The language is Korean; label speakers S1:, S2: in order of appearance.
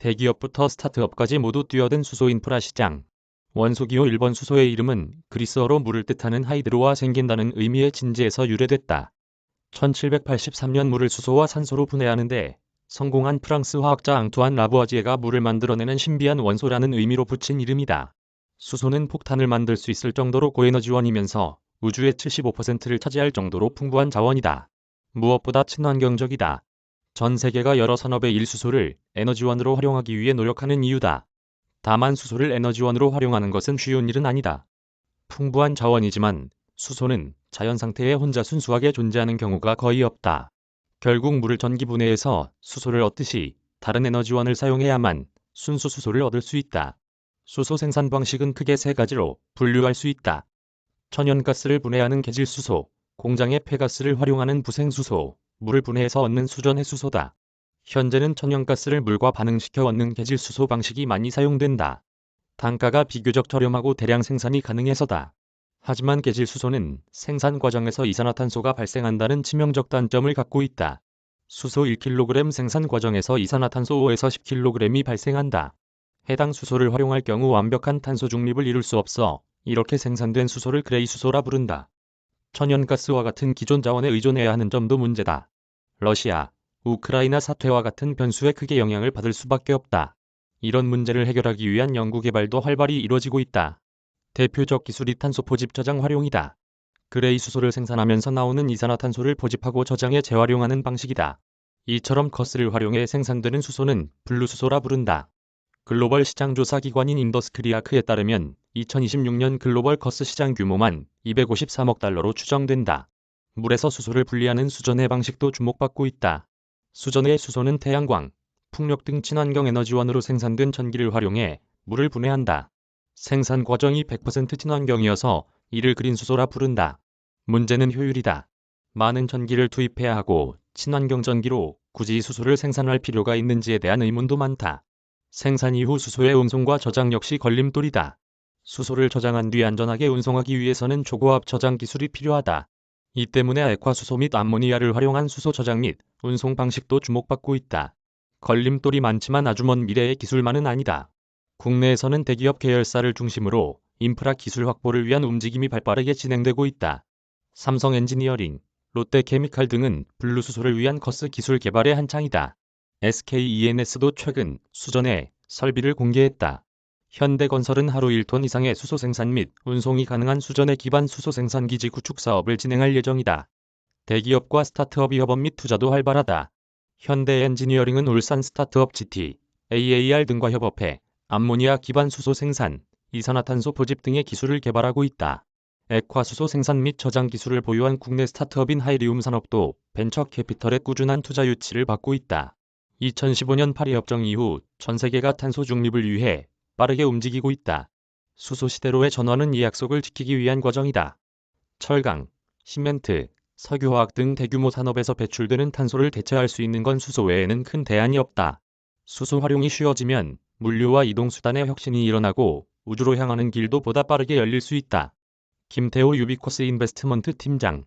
S1: 대기업부터 스타트업까지 모두 뛰어든 수소 인프라 시장. 원소기호 일본 수소의 이름은 그리스어로 물을 뜻하는 하이드로와 생긴다는 의미의 진지에서 유래됐다. 1783년 물을 수소와 산소로 분해하는데 성공한 프랑스 화학자 앙투안 라부아지에가 물을 만들어내는 신비한 원소라는 의미로 붙인 이름이다. 수소는 폭탄을 만들 수 있을 정도로 고에너지원이면서 우주의 75%를 차지할 정도로 풍부한 자원이다. 무엇보다 친환경적이다. 전 세계가 여러 산업의 일수소를 에너지원으로 활용하기 위해 노력하는 이유다. 다만 수소를 에너지원으로 활용하는 것은 쉬운 일은 아니다. 풍부한 자원이지만 수소는 자연 상태에 혼자 순수하게 존재하는 경우가 거의 없다. 결국 물을 전기 분해해서 수소를 얻듯이 다른 에너지원을 사용해야만 순수 수소를 얻을 수 있다. 수소 생산 방식은 크게 세 가지로 분류할 수 있다. 천연가스를 분해하는 계질수소, 공장의 폐가스를 활용하는 부생수소, 물을 분해해서 얻는 수전해수소다. 현재는 천연가스를 물과 반응시켜 얻는 계질수소 방식이 많이 사용된다. 단가가 비교적 저렴하고 대량 생산이 가능해서다. 하지만 계질수소는 생산 과정에서 이산화탄소가 발생한다는 치명적 단점을 갖고 있다. 수소 1kg 생산 과정에서 이산화탄소 5에서 10kg이 발생한다. 해당 수소를 활용할 경우 완벽한 탄소 중립을 이룰 수 없어 이렇게 생산된 수소를 그레이 수소라 부른다. 천연가스와 같은 기존 자원에 의존해야 하는 점도 문제다. 러시아, 우크라이나 사태와 같은 변수에 크게 영향을 받을 수밖에 없다. 이런 문제를 해결하기 위한 연구 개발도 활발히 이루어지고 있다. 대표적 기술이 탄소 포집 저장 활용이다. 그레이 수소를 생산하면서 나오는 이산화탄소를 포집하고 저장해 재활용하는 방식이다. 이처럼 커스를 활용해 생산되는 수소는 블루수소라 부른다. 글로벌 시장 조사 기관인 인더스크리아크에 따르면 2026년 글로벌 커스 시장 규모만 253억 달러로 추정된다. 물에서 수소를 분리하는 수전의 방식도 주목받고 있다. 수전의 수소는 태양광, 풍력 등 친환경 에너지원으로 생산된 전기를 활용해 물을 분해한다. 생산 과정이 100% 친환경이어서 이를 그린 수소라 부른다. 문제는 효율이다. 많은 전기를 투입해야 하고 친환경 전기로 굳이 수소를 생산할 필요가 있는지에 대한 의문도 많다. 생산 이후 수소의 운송과 저장 역시 걸림돌이다. 수소를 저장한 뒤 안전하게 운송하기 위해서는 초고압 저장 기술이 필요하다. 이 때문에 액화수소 및 암모니아를 활용한 수소 저장 및 운송 방식도 주목받고 있다. 걸림돌이 많지만 아주 먼 미래의 기술만은 아니다. 국내에서는 대기업 계열사를 중심으로 인프라 기술 확보를 위한 움직임이 발빠르게 진행되고 있다. 삼성 엔지니어링, 롯데케미칼 등은 블루수소를 위한 커스 기술 개발에 한창이다. SKENS도 최근 수전에 설비를 공개했다. 현대건설은 하루 1톤 이상의 수소 생산 및 운송이 가능한 수전의 기반 수소 생산 기지 구축 사업을 진행할 예정이다. 대기업과 스타트업이 협업 및 투자도 활발하다. 현대 엔지니어링은 울산 스타트업 GT, AAR 등과 협업해 암모니아 기반 수소 생산, 이산화탄소 포집 등의 기술을 개발하고 있다. 액화수소 생산 및 저장 기술을 보유한 국내 스타트업인 하이리움 산업도 벤처 캐피털의 꾸준한 투자 유치를 받고 있다. 2015년 파리 협정 이후 전 세계가 탄소 중립을 위해 빠르게 움직이고 있다. 수소 시대로의 전환은 이 약속을 지키기 위한 과정이다. 철강, 시멘트, 석유화학 등 대규모 산업에서 배출되는 탄소를 대체할 수 있는 건 수소 외에는 큰 대안이 없다. 수소 활용이 쉬워지면 물류와 이동수단의 혁신이 일어나고 우주로 향하는 길도 보다 빠르게 열릴 수 있다. 김태호 유비코스 인베스트먼트 팀장